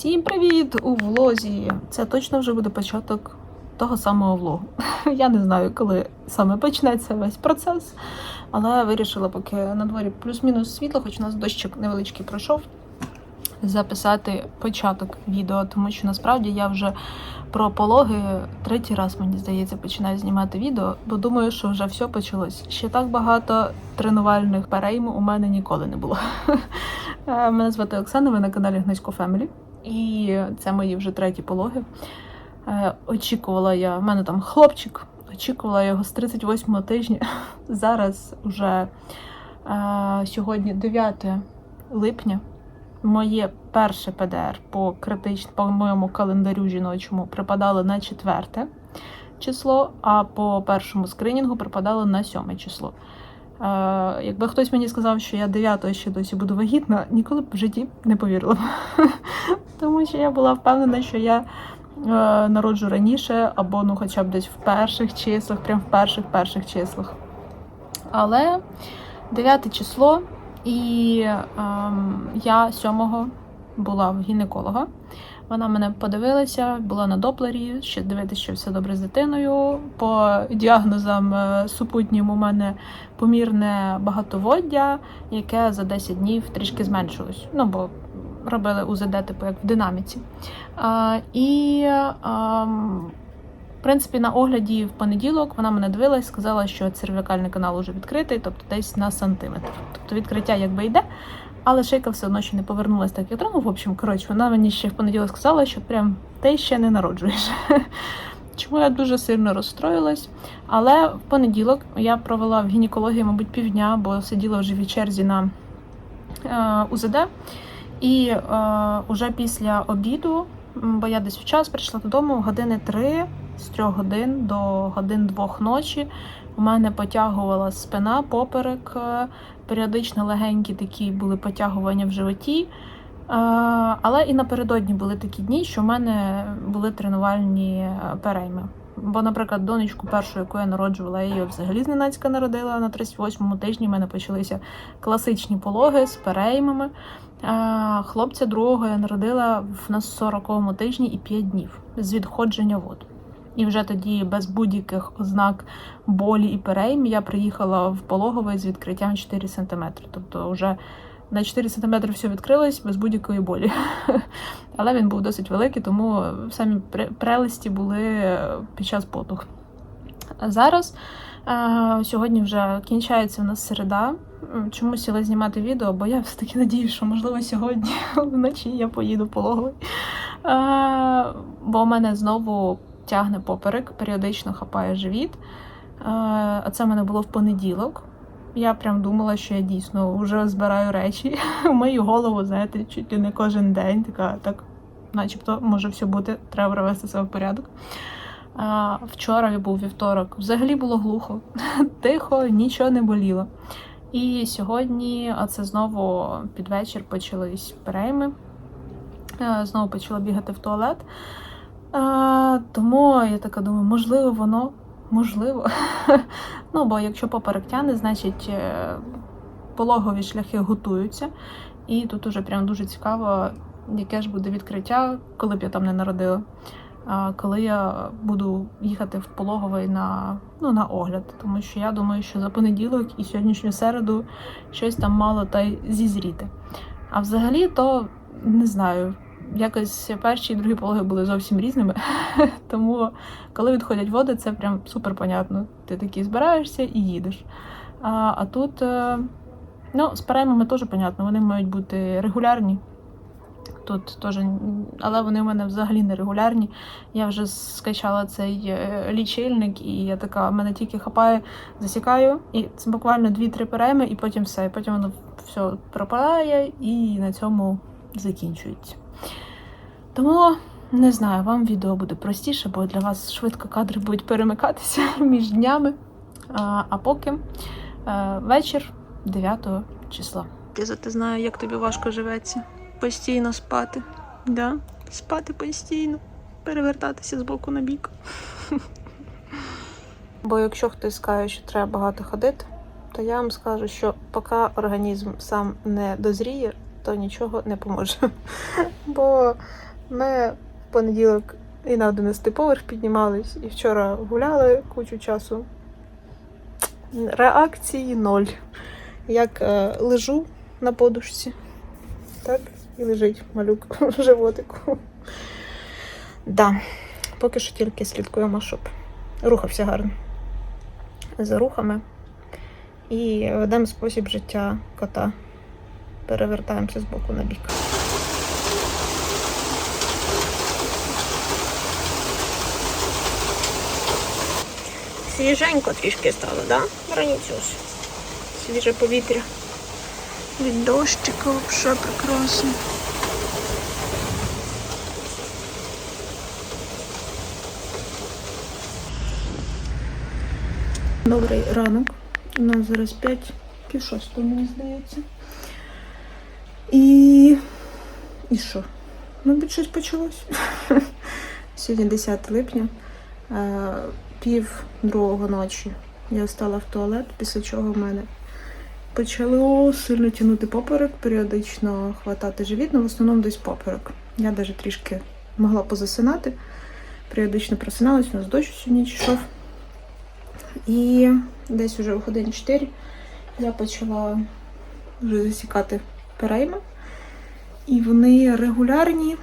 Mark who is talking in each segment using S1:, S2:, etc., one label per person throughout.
S1: Всім привіт у влозі! Це точно вже буде початок того самого влогу. Я не знаю, коли саме почнеться весь процес, але вирішила, поки на дворі плюс-мінус світло, хоч у нас дощик невеличкий пройшов, записати початок відео, тому що насправді я вже про пологи третій раз, мені здається, починаю знімати відео, бо думаю, що вже все почалось. Ще так багато тренувальних перейм у мене ніколи не було. Е, Мене звати Оксана, ви на каналі Гнусько Фемілі. І це мої вже треті пологи. Е, Очікувала я, в мене там хлопчик, очікувала його з 38 тижня. Зараз вже е, сьогодні 9 липня. Моє перше ПДР по критично, по моєму календарю жіночому припадало на 4 число, а по першому скринінгу припадало на 7 число. Якби хтось мені сказав, що я 9 ще досі буду вагітна, ніколи б в житті не повірила. Тому що я була впевнена, що я е, народжу раніше, або ну хоча б десь в перших числах, прям в перших перших числах. Але 9 число, і ем, я 7 була в гінеколога. Вона мене подивилася, була на доплері, ще дивитися, що все добре з дитиною. По діагнозам е, супутнім у мене помірне багатоводдя, яке за 10 днів трішки зменшилось. Ну бо робили УЗД, типу як в динаміці. А, і а, в принципі на огляді в понеділок вона мене дивилась, сказала, що цервікальний канал уже відкритий, тобто десь на сантиметр. Тобто відкриття якби йде. Але шейка все одно ще не повернулася так, як треба. В общем, коротше, вона мені ще в понеділок сказала, що прям ти ще не народжуєш. Чому я дуже сильно розстроїлась. Але в понеділок я провела в гінекології, мабуть, півдня, бо сиділа вже в черзі на е, УЗД. І е, уже після обіду, бо я десь в час прийшла додому, години три з трьох годин до годин двох ночі. У мене потягувала спина, поперек, е, періодично легенькі такі були потягування в животі. Е, Але і напередодні були такі дні, що в мене були тренувальні е, перейми. Бо, наприклад, донечку першу, яку я народжувала, я її взагалі зненацька народила на 38-му тижні. в мене почалися класичні пологи з переймами. А хлопця другого я народила на 40-му тижні і 5 днів з відходження вод. І вже тоді без будь-яких ознак болі і перейм я приїхала в пологовий з відкриттям 4 см. Тобто вже на 4 см все відкрилось без будь-якої болі. Але він був досить великий, тому самі прелесті були під час потух. Зараз е, сьогодні вже кінчається в нас середа. Чому сіла знімати відео? Бо я все-таки надіюсь, що можливо сьогодні вночі я поїду пологовий. Е, бо у мене знову тягне поперек, періодично хапає живіт. Е, А це в мене було в понеділок. Я прям думала, що я дійсно вже збираю речі. Мию голову, знаєте, чуть ли не кожен день. Така, так, начебто, може все бути, треба привести себе в порядок. А, вчора був вівторок. Взагалі було глухо, тихо, нічого не боліло. І сьогодні, а це знову під вечір почались перейми. Е, Знову почала бігати в туалет. А, тому я така думаю, можливо, воно, можливо. ну, бо якщо поперек тяне, значить е, пологові шляхи готуються. І тут уже прям дуже цікаво, яке ж буде відкриття, коли б я там не народила. Коли я буду їхати в пологовий на, ну, на огляд, тому що я думаю, що за понеділок і сьогоднішню середу щось там мало та й зізріти. А взагалі, то не знаю, якось перші і другі пологи були зовсім різними. Тому, коли відходять води, це прям супер понятно. Ти такий збираєшся і їдеш. А, а тут, е, ну, з переймами теж понятно, вони мають бути регулярні. Тут теж, але вони в мене взагалі не регулярні. Я вже скачала цей е, лічильник, і я така, мене тільки хапає, засікаю, і це буквально 2-3 перейми, і потім все. І потім воно все пропадає і на цьому закінчується. Тому не знаю, вам відео буде простіше, бо для вас швидко кадри будуть перемикатися між днями. А, а поки е, вечір 9 числа. Я зате знаю, як тобі важко живеться. Постійно спати. Да? Спати постійно, перевертатися з боку на бік. Бо якщо хтось скаже, що треба багато ходити, то я вам скажу, що поки організм сам не дозріє, то нічого не поможе. Бо Ми в понеділок і на 11 поверх піднімались, і вчора гуляли кучу часу. Реакції ноль. Як е, лежу на подушці, так і лежить малюк в животику. Да. Поки що тільки слідкуємо, щоб рухався гарно. За рухами. І ведемо спосіб життя кота. Перевертаємося з боку на бік. Свіженько трішки стало, да? Раніцюсь. Свіже повітря. Від дощика взагалі прекрасно. Добрий ранок. У нас зараз 5 пів шостого, мені здається. І. І що? Мабуть, щось почалось. Сьогодні 10 липня, е, пів другого ночі. Я встала в туалет, після чого в мене почало сильно тягнути поперек, періодично хватати живіт, але в основному десь поперек. Я навіть трішки могла позасинати, періодично просиналась, у нас дощ сьогодні ніч йшов. І десь уже у годині 4 я почала вже засікати перейми. І вони регулярні,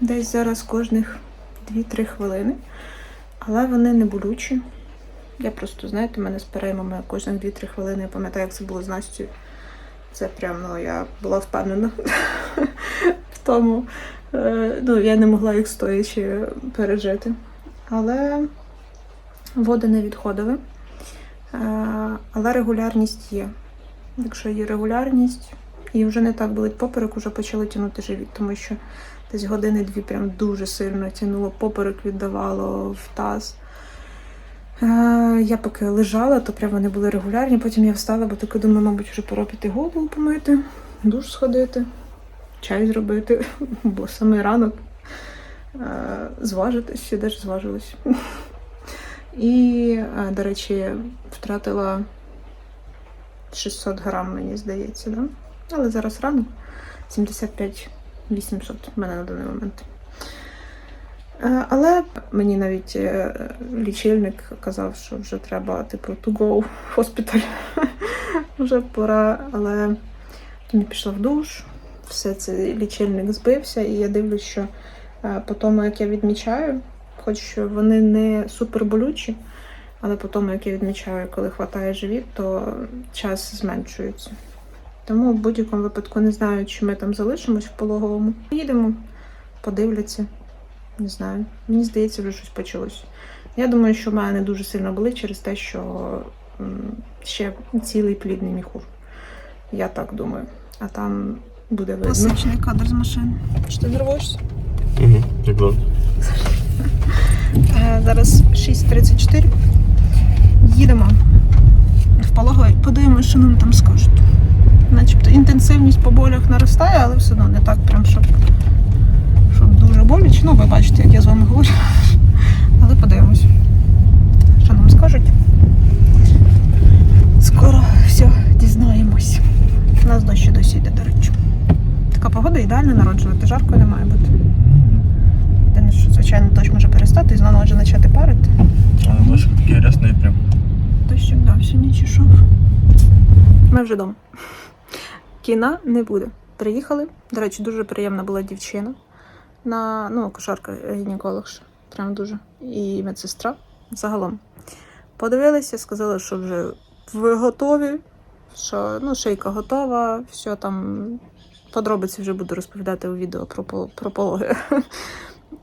S1: десь зараз кожних 2-3 хвилини. Але вони не болючі. Я просто, знаєте, мене з переймами кожних 2-3 хвилини, я пам'ятаю, як це було з Настю. Це прям, ну, я була впевнена в тому. Е, Ну, я не могла їх стоячи пережити. Але води не відходили. Е, Але регулярність є. Якщо є регулярність, і вже не так болить поперек, вже почали тягнути живіт, тому що десь години-дві прям дуже сильно тягнуло, поперек віддавало в таз. Е, Я поки лежала, то прям вони були регулярні. Потім я встала, бо таки думаю, мабуть, вже пора піти голову помити, душ сходити, чай зробити, бо саме ранок е, зважитись, ще теж зважилась. І, е, до речі, втратила 600 грам, мені здається, да? Але зараз рано 75 800 в мене на даний момент. Е, Але мені навіть е, лічильник казав, що вже треба, типу, to go в hospital. вже пора, але не пішла в душ, все це лічильник збився, і я дивлюсь, що е, по тому, як я відмічаю, хоч вони не супер болючі, але по тому, як я відмічаю, коли хватає живіт, то час зменшується. Тому в будь-якому випадку не знаю, чи ми там залишимось в пологовому. Їдемо, подивляться. Не знаю. Мені здається, вже щось почалось. Я думаю, що в мене не дуже сильно болить через те, що ще цілий плідний міхур. Я так думаю. А там буде видно. Класичний кадр з машини. Чи ти нервуєшся?
S2: Угу.
S1: Е, Зараз 6.34. Їдемо в пологовий. Подивимося, що нам там скажуть. Начебто інтенсивність по болях наростає, але все одно не так прям, щоб, щоб дуже боляче. Ну, ви бачите, як я з вами говорю. Але подивимось, що нам скажуть. Скоро все дізнаємось. У нас дощ ще досі йде, до речі. Така погода ідеально народжувати, жарко не має бути. Єдине, що, звичайно, дощ може перестати і знову може почати парити.
S2: А дощ такий рясний прям.
S1: Дощик да, всю ніч ішов. Ми вже вдома. Кіна не буде. Приїхали. До речі, дуже приємна була дівчина. На, ну, кошарка гінеколог. Прям дуже. І медсестра загалом. Подивилися, сказали, що вже ви готові, що ну, шийка готова, все там. Подробиці вже буду розповідати у відео про, про пологи.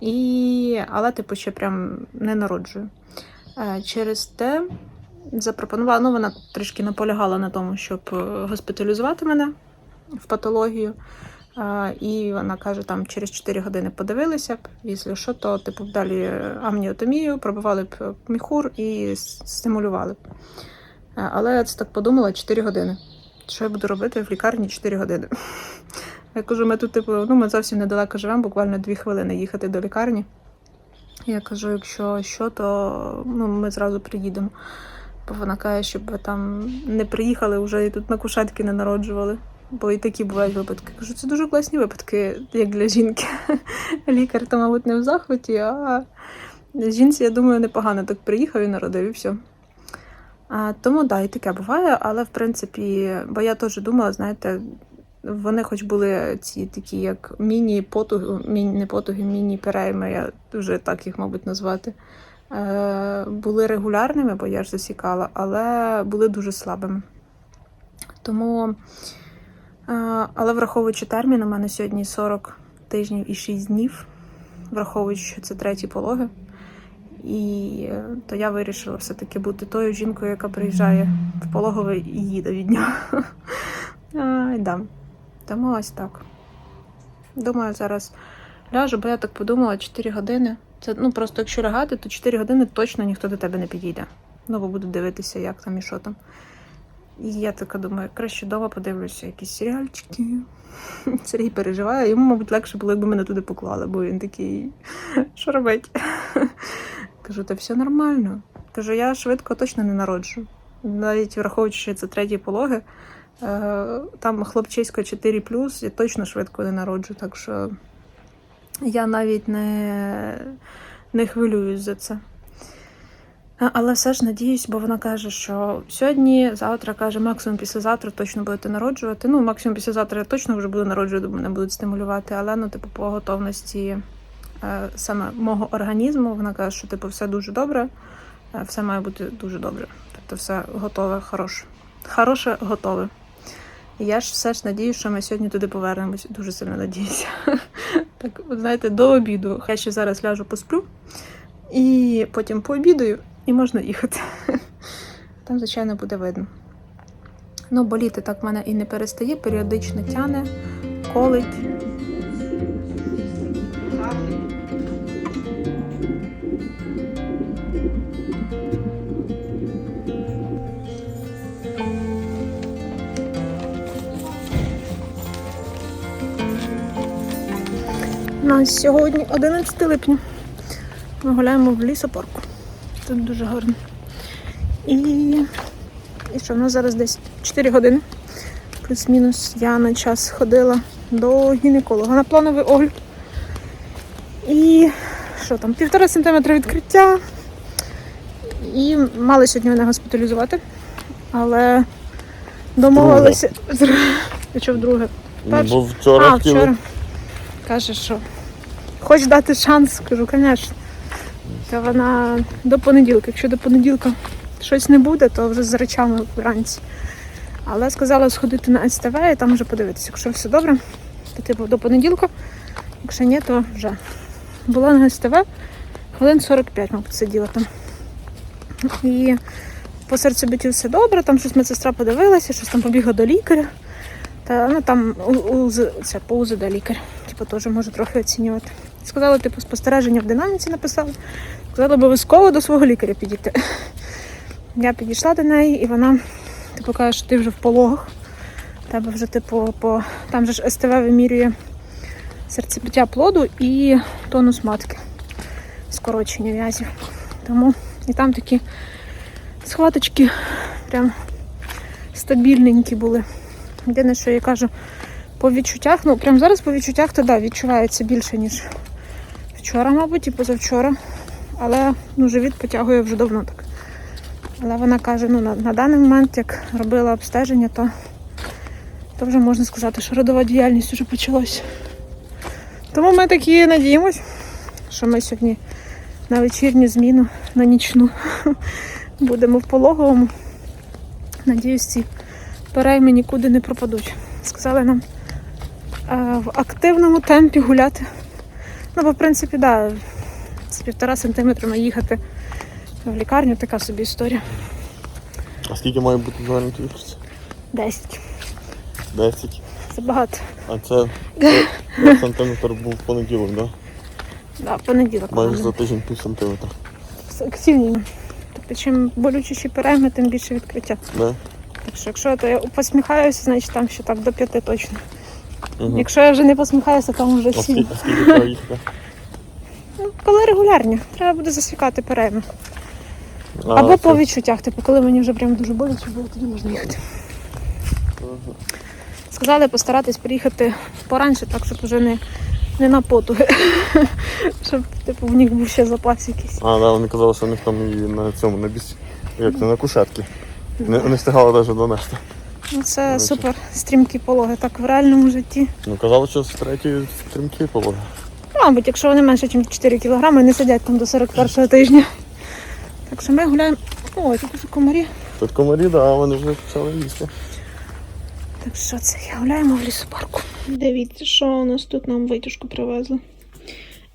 S1: І, але, типу, ще прям не народжую. Е, Через те запропонувала, ну вона трішки наполягала на тому, щоб е, госпіталізувати мене в патологію. І вона каже, там через 4 години подивилися б, якщо що, то типу далі амніотомію, пробивали б е, міхур і стимулювали б. Але я це так подумала 4 години. Що я буду робити в лікарні 4 години? Я кажу, ми тут, типу, ну ми зовсім недалеко живемо, буквально 2 хвилини їхати до лікарні. Я кажу, якщо що, то ну, ми зразу приїдемо. Бо вона каже, щоб ви там не приїхали вже і тут на кушетки не народжували. Бо і такі бувають випадки. Кажу, це дуже класні випадки, як для жінки. Лікар то, мабуть, не в захваті, а жінці, я думаю, непогано так приїхав і народив і все. А, тому так, да, і таке буває, але в принципі, бо я теж думала, знаєте, вони хоч були ці такі, як міні-потуги, міні, не потуги, міні-перейми, я вже так їх, мабуть, назвати. Е, були регулярними, бо я ж засікала, але були дуже слабими. Тому, але враховуючи термін, у мене сьогодні 40 тижнів і 6 днів, враховуючи, що це треті пологи. І е, то я вирішила все-таки бути тою жінкою, яка приїжджає в пологове і їде від нього. Ай, да. Тому ось так. Думаю, зараз ляжу, бо я так подумала, 4 години. Це ну просто якщо лягати, то 4 години точно ніхто до тебе не підійде. Ну, бо буду дивитися, як там і що там. І я така думаю, краще вдома подивлюся якісь серіальчики. Сергій переживає, йому, мабуть, легше було, якби мене туди поклали, бо він такий, що робить? Кажу, та все нормально. Кажу, я швидко точно не народжу. Навіть враховуючи, що це треті пологи, е, там хлопчисько 4 я точно швидко не народжу. Так що я навіть не, не хвилююсь за це. Але все ж надіюсь, бо вона каже, що сьогодні, завтра каже, максимум післязавтра точно будете народжувати. Ну, максимум післязавтра я точно вже буду народжувати, мене будуть стимулювати, але ну, типу, по готовності е, саме мого організму, вона каже, що типу все дуже добре, е, все має бути дуже добре. Тобто все готове, хороше. Хороше, готове. І я ж все ж надіюсь, що ми сьогодні туди повернемось. Дуже сильно надіюся. Так, знаєте, до обіду. Я ще зараз ляжу посплю, і потім пообідаю, і можна їхати. Там, звичайно, буде видно. Ну, боліти так в мене і не перестає, періодично тяне, колить. У нас сьогодні 11 липня. Ми гуляємо в лісопарку. Тут дуже гарно. І, і що, в нас зараз десь 4 години. Плюс-мінус я на час ходила до гінеколога на плановий огляд. І що там, півтора сантиметра відкриття. І мали сьогодні мене госпіталізувати. Але домовилися. Я що вдруге?
S2: Ну,
S1: Перше.
S2: бо вчора
S1: а, вчора. Каже, що хочеш дати шанс, кажу, звісно. Та вона до понеділка. Якщо до понеділка щось не буде, то вже з речами вранці. Але сказала сходити на СТВ і там вже подивитися. Якщо все добре, то типу до понеділка. Якщо ні, то вже. Була на СТВ хвилин 45, мабуть, сиділа там. І по серцебиттю все добре, там щось медсестра подивилася, щось там побігла до лікаря. Та ну там у- УЗ, це по УЗД лікар, типу, теж може трохи оцінювати. Сказали, типу, спостереження в динаміці написали. Сказали, обов'язково до свого лікаря підійти. Я підійшла до неї, і вона, типу, каже, що ти вже в пологах. Тебе вже, типу, по там же ж СТВ вимірює серцебиття плоду і тонус матки, скорочення в'язів. Тому і там такі схваточки прям стабільненькі були. Єдине, що я кажу, по відчуттях, ну прямо зараз по відчуттях, то да, відчувається більше, ніж вчора, мабуть, і позавчора. Але ну, живіт потягує вже давно так. Але вона каже, ну на, на даний момент, як робила обстеження, то, то вже можна сказати, що родова діяльність вже почалась. Тому ми такі надіємось, що ми сьогодні на вечірню зміну, на нічну будемо в пологовому. Надіюсь, ці перейми нікуди не пропадуть. Сказали нам е, в активному темпі гуляти. Ну, бо в принципі, да, з півтора сантиметрами їхати в лікарню така собі історія.
S2: А скільки має бути зелений твірс?
S1: 10.
S2: 10.
S1: Це багато.
S2: А це це- це сантиметр був в понеділок, так? да?
S1: Да, понеділок.
S2: Майже за тиждень пів сантиметра.
S1: активні. Тобто, чим болючіші перейми, тим більше відкриття.
S2: Да?
S1: Так що, якщо то я посміхаюся, значить там ще так до п'яти точно.
S2: Угу.
S1: Якщо я вже не посміхаюся, там вже сім. Ну, коли регулярні, треба буде засікати перейми. Або
S2: це-
S1: по відчуттях, типу, коли мені вже прям дуже боляче було, тоді можна їхати.
S2: Мгм.
S1: Сказали постаратись приїхати поранше, так щоб вже не, не на потуги. щоб типу, в них був ще запас якийсь.
S2: А, да, вони казали, що у них там і на цьому, на біс... Як це, на кушетки. Не, не встигали навіть донести.
S1: Ну, це супер стрімкі пологи, так в реальному житті.
S2: Ну казали, що з третьої стрімки пологи.
S1: Мабуть, якщо вони менше, ніж 4 кілограми, не сидять там до 41 тижня. Так що ми гуляємо. Ой, тут уже комарі.
S2: Тут комарі, да, вони вже почали їсти.
S1: Так що це я гуляємо в лісопарку. Дивіться, що у нас тут нам витяжку привезли.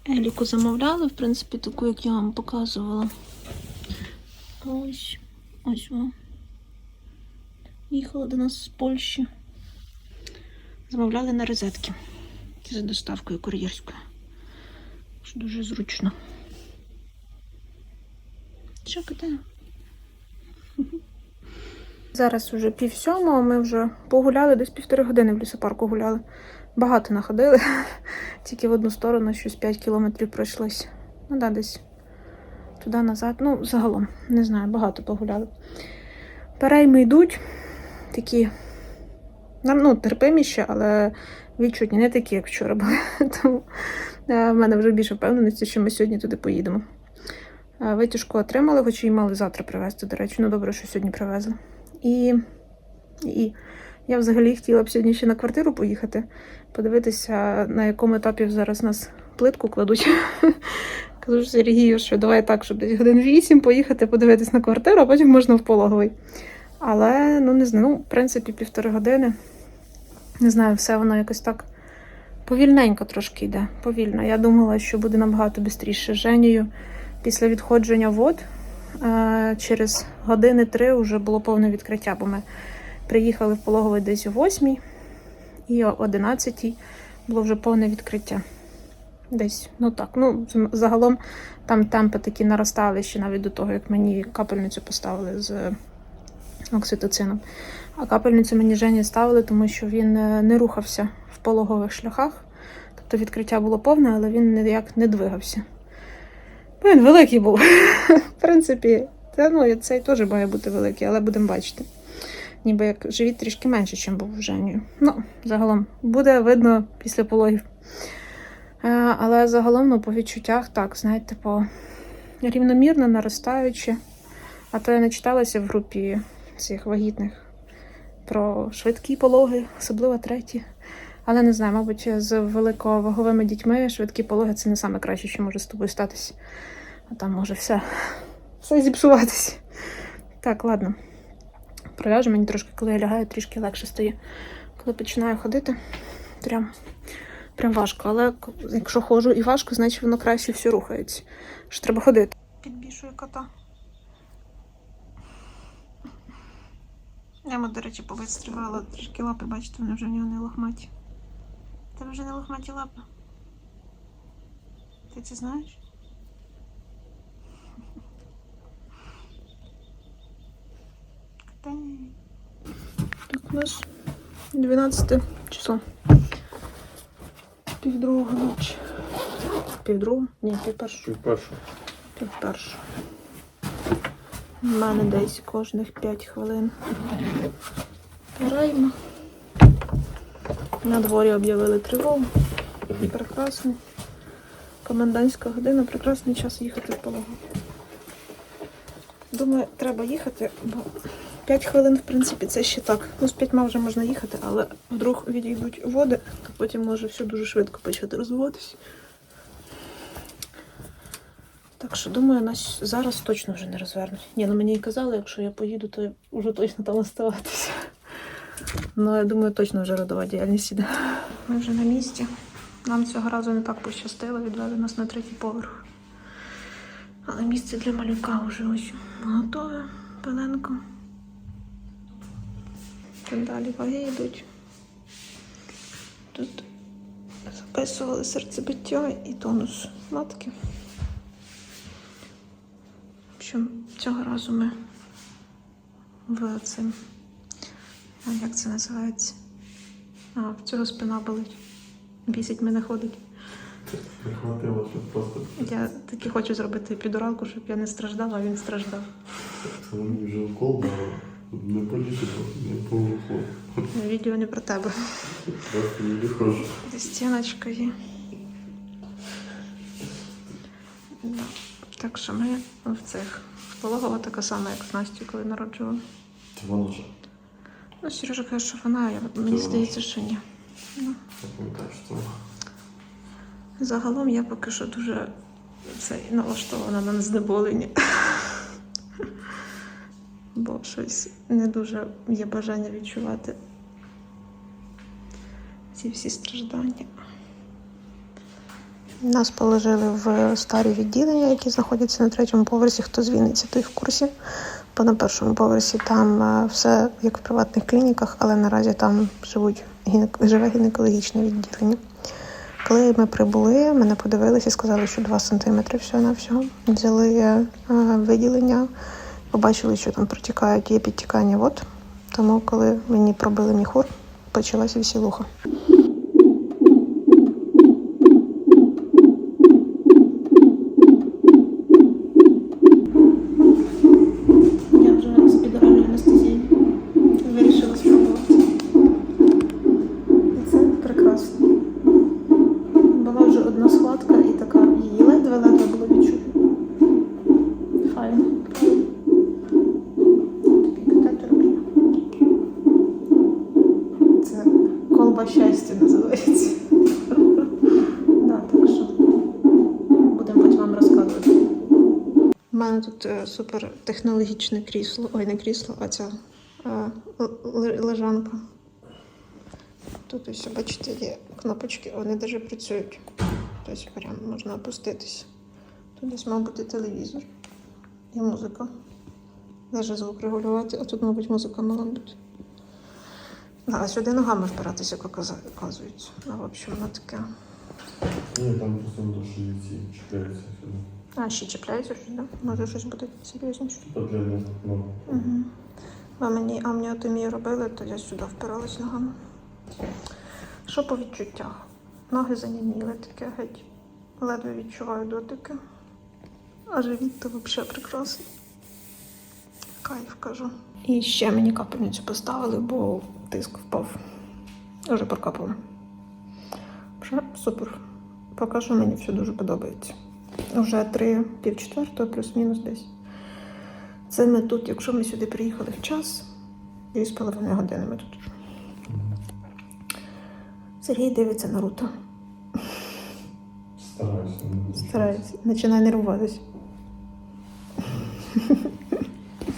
S1: Еліку замовляли, в принципі, таку, як я вам показувала. Ось, ось вона. Їхала до нас з Польщі. Замовляли на розетки. За доставкою кур'єрською. Дуже зручно. Що кидаю? Зараз вже пів сьомого, ми вже погуляли, десь півтори години в лісопарку гуляли. Багато находили, тільки в одну сторону щось 5 кілометрів пройшлось. Ну да, десь туди назад. Ну, загалом, не знаю, багато погуляли. Перейми йдуть, такі, ну, терпиміші, але відчутні, не такі, як вчора були. Тому е, в мене вже більше впевненості, що ми сьогодні туди поїдемо. Е, Витяжку отримали, хоч її мали завтра привезти, до речі. Ну добре, що сьогодні привезли. І, і я взагалі хотіла б сьогодні ще на квартиру поїхати, подивитися, на якому етапі зараз нас плитку кладуть. Кажу Сергію, що давай так, щоб десь годин вісім поїхати подивитись на квартиру, а потім можна в пологовий. Але ну не знаю, ну, в принципі, півтори години. Не знаю, все воно якось так повільненько трошки йде. Повільно. Я думала, що буде набагато швидше. Женію після відходження вод е, через години три вже було повне відкриття, бо ми приїхали в пологовий десь о 8 і о 11 було вже повне відкриття. Десь, ну так. Ну, загалом там темпи такі наростали ще навіть до того, як мені капельницю поставили з окситоцином. А капельницю мені Жені ставили, тому що він е, не рухався в пологових шляхах. Тобто відкриття було повне, але він ніяк не двигався. Бо Він великий був. В принципі, та, ну, цей теж має бути великий, але будемо бачити. Ніби як живіт трішки менше, ніж був у Жені. Ну, загалом, буде видно після пологів. Е, Але загалом, ну, по відчуттях, так, знаєте, по рівномірно наростаючи. А то я не читалася в групі цих вагітних про швидкі пологи, особливо треті. Але не знаю, мабуть, з великоваговими дітьми швидкі пологи це не саме краще, що може з тобою статись. А там може все, все зіпсуватись. Так, ладно. Проляжу мені трошки, коли я лягаю, трішки легше стає. Коли починаю ходити, прям, прям важко. Але якщо ходжу і важко, значить воно краще все рухається. Що треба ходити. Підбішую кота. Я йому, до речі, повистрівала трішки лапи, бачите, вони вже в нього не лохматі. Тебе вже не лохматі лапи. Ти це знаєш? Так, у нас 12 число. Півдруга ночі. Півдруга? Ні, півпершу.
S2: Перше.
S1: Півпершу. У мене десь кожних 5 хвилин. Граємо. На дворі об'явили тривогу. Прекрасно. Комендантська година, прекрасний час їхати в пологу. Думаю, треба їхати, бо 5 хвилин, в принципі, це ще так. Ну, з 5 вже можна їхати, але вдруг відійдуть води, то потім може все дуже швидко почати розвиватися. Так що, думаю, нас зараз точно вже не розвернуть. Ні, ну мені і казали, якщо я поїду, то вже точно там оставатися. Ну, я думаю, точно вже родова діяльність іде. Ми вже на місці. Нам цього разу не так пощастило, відвели нас на третій поверх. Але місце для малюка вже ось готове, пеленко. Тут далі ваги йдуть. Тут записували серцебиття і тонус матки. Общем, цього разу ми в цим. Як це називається? А, в цього спина болить. Бісить мене ходить.
S2: Не хватило, щоб просто
S1: Я таки хочу зробити підуралку, щоб я не страждала, а він страждав.
S2: це мені вже укол дали. Не політико, не по
S1: Відео не про тебе.
S2: Просто не відхожу.
S1: Стіночка є. Да. Так що ми в цих. Пологова така сама, як з Настю, коли народжували.
S2: Це воно ж.
S1: Ну, Сережа каже, що вона, я, мені
S2: вона.
S1: здається, що ні. Ну,
S2: Я пам'ятаю, що це.
S1: загалом я поки що дуже це, налаштована на знеболення. Бо щось не дуже є бажання відчувати ці всі страждання. Нас положили в старі відділення, які знаходяться на третьому поверсі. Хто з Вінниці, той в курсі. Бо на першому поверсі там е, все як в приватних клініках, але наразі там живуть живе гінекологічне відділення. Коли ми прибули, мене подивилися і сказали, що 2 см всього на всього. Взяли е, виділення, побачили, що там протікають, є підтікання вод. Тому, коли мені пробили міхур, почалася вісілуха. Супер технологічне крісло. Ой, не крісло, а ця л- лежанка. Тут ось, бачите, є кнопочки, вони навіть працюють. Тобто прям можна опуститись. Тут десь, мав бути телевізор і музика. Навіть звук регулювати, а тут, мабуть, музика мала бути. А сюди ногами впиратися, як оказується. Ну, в общем, воно таке.
S2: Ні, там просто на ці чіпляються сюди.
S1: А, ще чіпляється сюди. Може щось буде серйозніше.
S2: Них, ну.
S1: Угу. А мені амніотомію робили, то я сюди впиралась ногами. Що по відчуттях? Ноги заніміли таке геть. Ледве відчуваю дотики. А живіт то взагалі прекрасний. Кайф кажу. І ще мені капельницю поставили, бо тиск впав. Уже прокапали. Вже супер. Поки що мені все дуже подобається. Вже три пів четвертого, плюс-мінус десь. Це ми тут, якщо ми сюди приїхали в час, дві з половиною години ми тут. Сергій дивиться Наруто.
S2: Стараюся.
S1: Старається, починає нервуватись.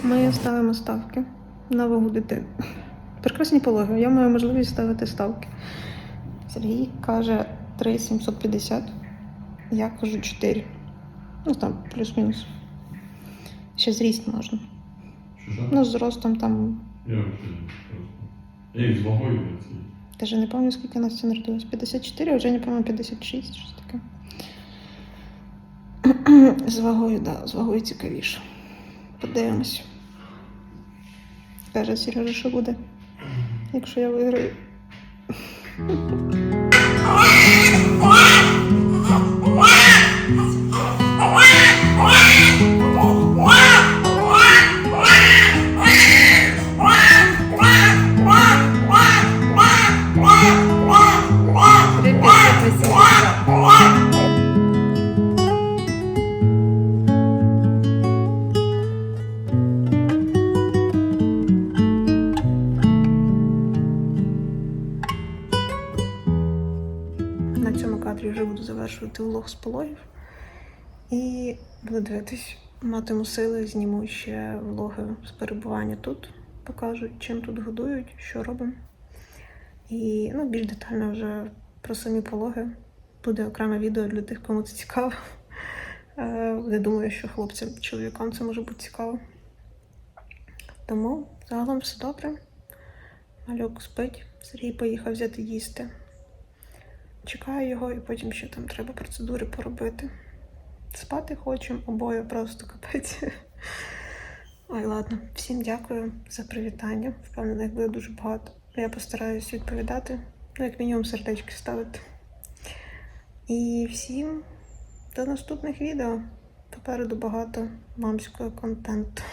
S1: Ми ставимо ставки на вагу дитини. Прекрасні пологи. Я маю можливість ставити ставки. Сергій каже 3,750. Я кажу 4. Ну там плюс-мінус. Ще зріст можна.
S2: Що?
S1: Ну, з ростом там.
S2: Я взагалі просто. Я їх з вагою на цій.
S1: Даже не пам'ятаю, скільки Настя народилась. 54, а вже не пам'ятаю, 56, щось таке. З вагою, так, да, з вагою цікавіше. Подивимось. Каже Сережа, що буде, якщо я виграю. 始ま завершувати влог з пологів. І буду дивитись, матиму сили, зніму ще влоги з перебування тут. Покажу, чим тут годують, що робимо. І ну, більш детально вже про самі пологи. Буде окреме відео для тих, кому це цікаво. Не думаю, що хлопцям, чоловікам це може бути цікаво. Тому загалом все добре. Малюк спить. Сергій поїхав взяти їсти. Чекаю його і потім ще там треба процедури поробити. Спати хочемо, обоє просто капець. Ой, ладно, всім дякую за привітання. Впевнена, їх буде дуже багато. Я постараюсь відповідати, ну, як мінімум сердечки ставити. І всім до наступних відео. Попереду багато мамського контенту.